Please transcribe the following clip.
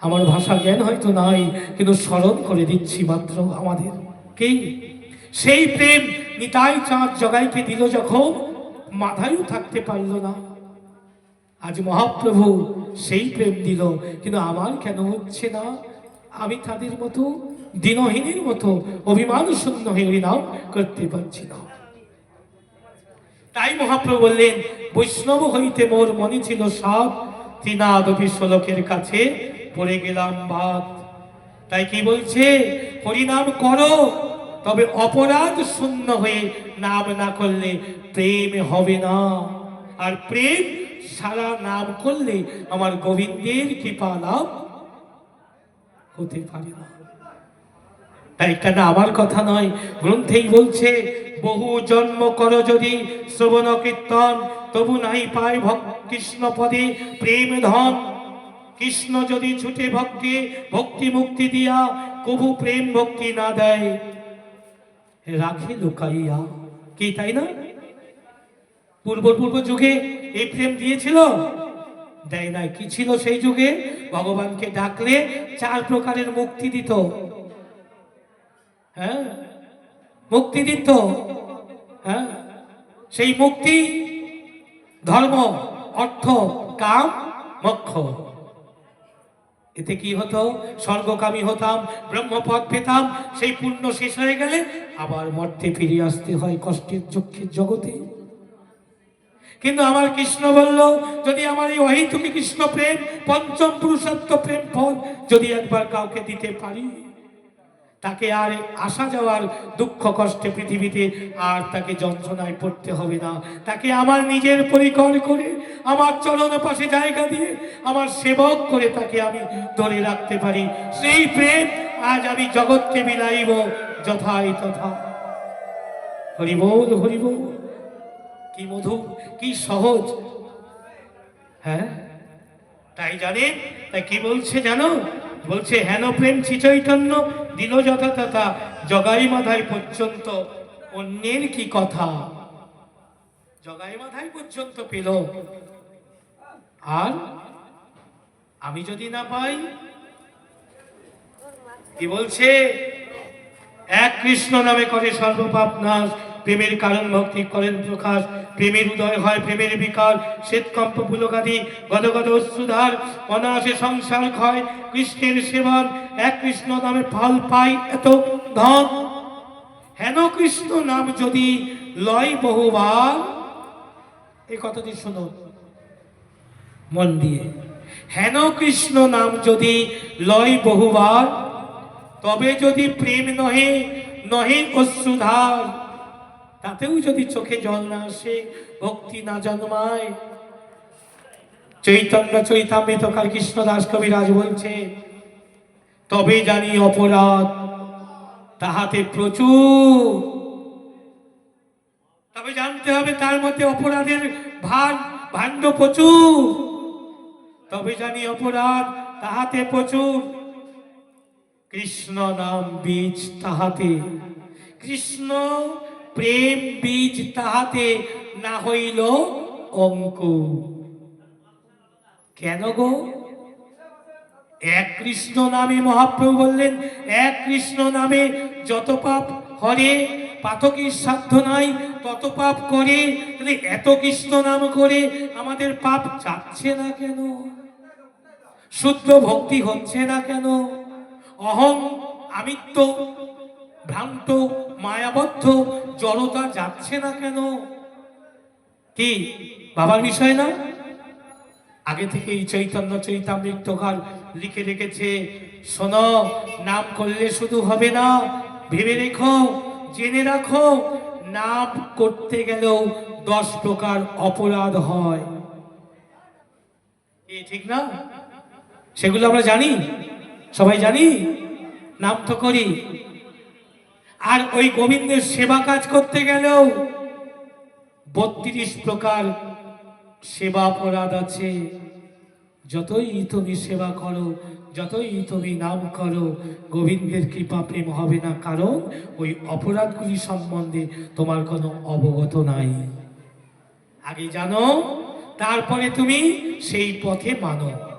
আমার ভাষা জ্ঞান হয়তো নাই, কিন্তু স্মরণ করে দিচ্ছি মাত্র আমাদের। কি? সেই প্রেম নিতাই চাঁদ জগাইকে দিল যখন, মাথায়ও থাকতে পারল না। আজ মহাপ্রভু সেই প্রেম দিল, কিন্তু আমার কেন হচ্ছে না? আমি তাদের মতো, দিনহীনের মতো অভিমান শূন্য হয়ে হরিনাম করতে পারছি না। তাই মহাপ্রভু বললেন বৈষ্ণব হইতে মোর মনে ছিল সব ত্রিনাদ বিশ্বলোকের কাছে পড়ে গেলাম বাদ তাই কি বলছে? হরিনাম করো, তবে অপরাধ শূন্য হয়ে নাম না করলে প্রেম হবে না। আর প্রেম সারা নাম করলে আমার গোবিন্দের কৃপা লাভ হতে পারে না। তাই এটা না আমার কথা নয়? গ্রন্থেই বলছে বহু জন্ম করো যদি শ্রবণ কীর্তন, তবু নাই পায় কৃষ্ণ পদে প্রেম ধন। কৃষ্ণ যদি ছুটে ভক্তি ভক্তি মুক্তি দিয়া, কবু প্রেম ভক্তি না দেয়। রাখে লুকাইয়া। কি, তাই না পূর্ব পূর্ব যুগে এই প্রেম দিয়েছিল? দেয় নাই। কি ছিল সেই যুগে? ভগবানকে ডাকলে চার প্রকারের মুক্তি দিত। হ্যাঁ? মুক্তি দিত হ্যাঁ? সেই মুক্তি, ধর্ম, অর্থ, কাম, মোক্ষ। এতে কি হতো? স্বর্গকামী হতাম, ব্রহ্মপদ পেতাম, সেই পুণ্য শেষ হয়ে গেলে আবার মর্তে ফিরে আসতে হয় কষ্টের চক্ষের জগতে। কিন্তু আমার কৃষ্ণ বলল, যদি আমার এই অহিতুকি কৃষ্ণ প্রেম, পঞ্চম পুরুষত্ব প্রেম ফল, যদি একবার কাউকে দিতে পারি। তাকে আর আসা যাওয়ার দুঃখ কষ্টে পৃথিবীতে আর তাকে যন্ত্রণায় পড়তে হবে না। তাকে আমার নিজের পরিকর করে, আমার চরণ পাশে জায়গা দিয়ে, আমার সেবক করে তাকে আমি ধরে রাখতে পারি। সেই প্রেম আজ আমি জগৎকে বিলাইব যথাই তথা। হরিবোল হরিবোল, কি মধু কি সহজ। হ্যাঁ? তাই জানে তাই কি বলছে জানো? বলছে, হেন প্রেম চৈতন্য দিল যথা তথা জগাই মাথায় পর্যন্ত। অন্যের কি কথা? জগাই মাথায় পর্যন্ত পেল। আর আমি যদি না পাই, কি বলছে? এক কৃষ্ণ নামে করে সর্বপাপ নাশ। প্রেমের কারণ ভক্তি করেন প্রকাশ। প্রেমের উদয় হয় প্রেমের বিকার। শ্বেতকম্প পুলকাদি গদ গদ অশ্রুধার অনাসে সংসার ক্ষয়। কৃষ্ণের সেবন, এক কৃষ্ণ নামে ফল পাই এত ধন। হেন কৃষ্ণ নাম যদি লয় বহুবার। এই কথাটি শুনুন। মন দিয়ে। হেন কৃষ্ণ নাম যদি লয় বহুবার, তবে যদি প্রেম নহে নহে অশ্রুধার। তাতেও যদি চোখে জল না আসে, ভক্তি না জন্মায়। চৈতন্য চৈতামৃত কাল কৃষ্ণদাস কবিরাজ বলছে, তবে জানি অপরাধ তাহাতে প্রচুর। তবে জানতে হবে তার মধ্যে অপরাধের ভার, ভাণ্ড প্রচুর। তবে জানি অপরাধ তাহাতে প্রচুর। কৃষ্ণ নাম বীজ তাহাতে, কৃষ্ণ প্রেম বীজ তাহাতে না হইল অঙ্কু। কেন গো? এক কৃষ্ণ নামে মহাপ্রভু বললেন, এক কৃষ্ণ নামে যত পাপ হরে পাতকের সাধ্য নাই, তত পাপ করে, তাহলে এত কৃষ্ণ নাম করে আমাদের পাপ যাচ্ছে না কেন? শুদ্ধ ভক্তি হচ্ছে না কেন? অহং আমিত্ব ভ্রান্ত, মায়াবদ্ধ, জড়তা যাচ্ছে না কেন? কি, বাবার বিষয় না? আগে থেকে এই চৈতন্য চৈতামৃতকার লিখে রেখেছে, শোনো, নাম করলে শুধু হবে না, ভেবে রেখো, জেনে রাখো, নাম করতে গেলেও দশ প্রকার অপরাধ হয়। এ ঠিক না? সেগুলো আমরা জানি? সবাই জানি? নাম তো করি। আর ওই গোবিন্দের সেবা কাজ করতে গেলেও বত্রিশ প্রকার সেবা অপরাধ আছে। যতই তুমি সেবা করো, যতই তুমি নাম করো, গোবিন্দের কৃপা প্রেম হবে না, কারণ ওই অপরাধগুলি সম্বন্ধে তোমার কোনো অবগত নাই। আগে জানো, তারপরে তুমি সেই পথে মানো।